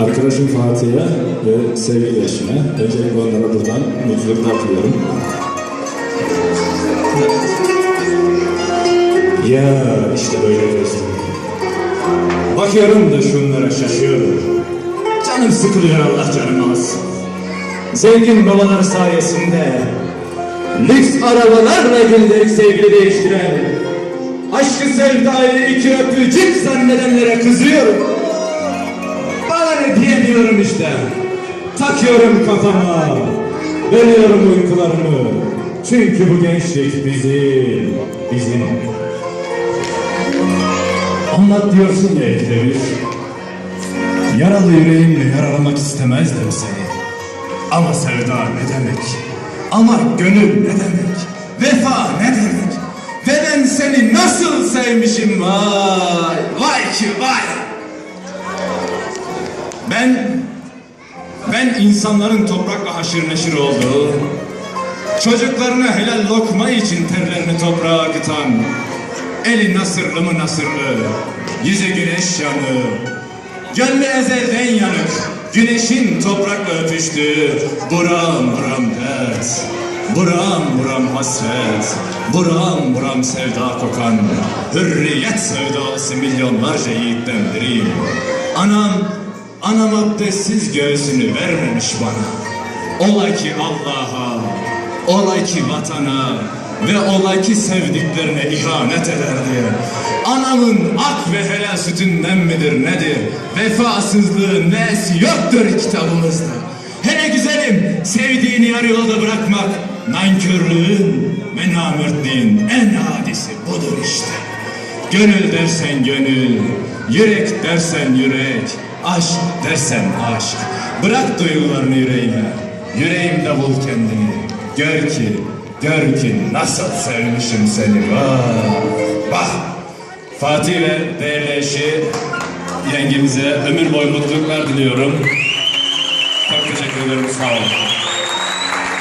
Arkadaşım Fatih'e ve sevgili eşine öncelikle onlara buradan mutluluklar diliyorum. Ya işte böyle dostum. Bakıyorum da şunlara şaşıyorum. Canım sıkılıyor Allah canım alsın. Zengin babalar sayesinde lüks arabalarla gündelik sevgili değiştiren aşkı sevdayı iki öpücük zannedenlere kızıyorum. Bana diyemiyorum işte. Takıyorum kafama. Bölüyorum uykularımı. Çünkü bu gençlik bizim. Bizim. Anlat diyorsun ya Eklemir. Yaralı yüreğimle yaralamak istemezdim seni. Ama sevda ne demek? Ama gönül ne demek? Vefa ne demek? Ve ben seni nasıl sevmişim vay! Vay ki vay! Ben ben insanların toprakla haşır neşir olduğu, çocuklarına helal lokma için terlerini toprağa akıtan, eli nasırlı mı nasırlı, yüzü güneş yanı, gönlü ezelden yanık, güneşin toprakla öpüştüğü, buram buram dert, buram buram hasret, buram buram sevda kokan, hürriyet sevdalısı milyonlarca yiğitten biriyim. Anam, anam abdestsiz göğsünü vermemiş bana. Ola ki Allah'a, ola ki vatana ve ola ki sevdiklerine ihanet eder diye. Anamın ak ve helal sütünden midir nedir? Vefasızlığın nesi yoktur kitabımızda. Hele güzelim sevdiğini yarı yolda bırakmak nankörlüğün ve namörtlüğün en hadisi budur işte. Gönül dersen gönül, yürek dersen yürek, aşk dersen aşk. Bırak duygularını yüreğime, yüreğimde bul kendini. Gör ki, gör ki nasıl sevmişim seni. Vah, bak. Fatih ile değerli eşi yengemize ömür boyu mutluluklar diliyorum. Çok teşekkür ederim, sağ olun.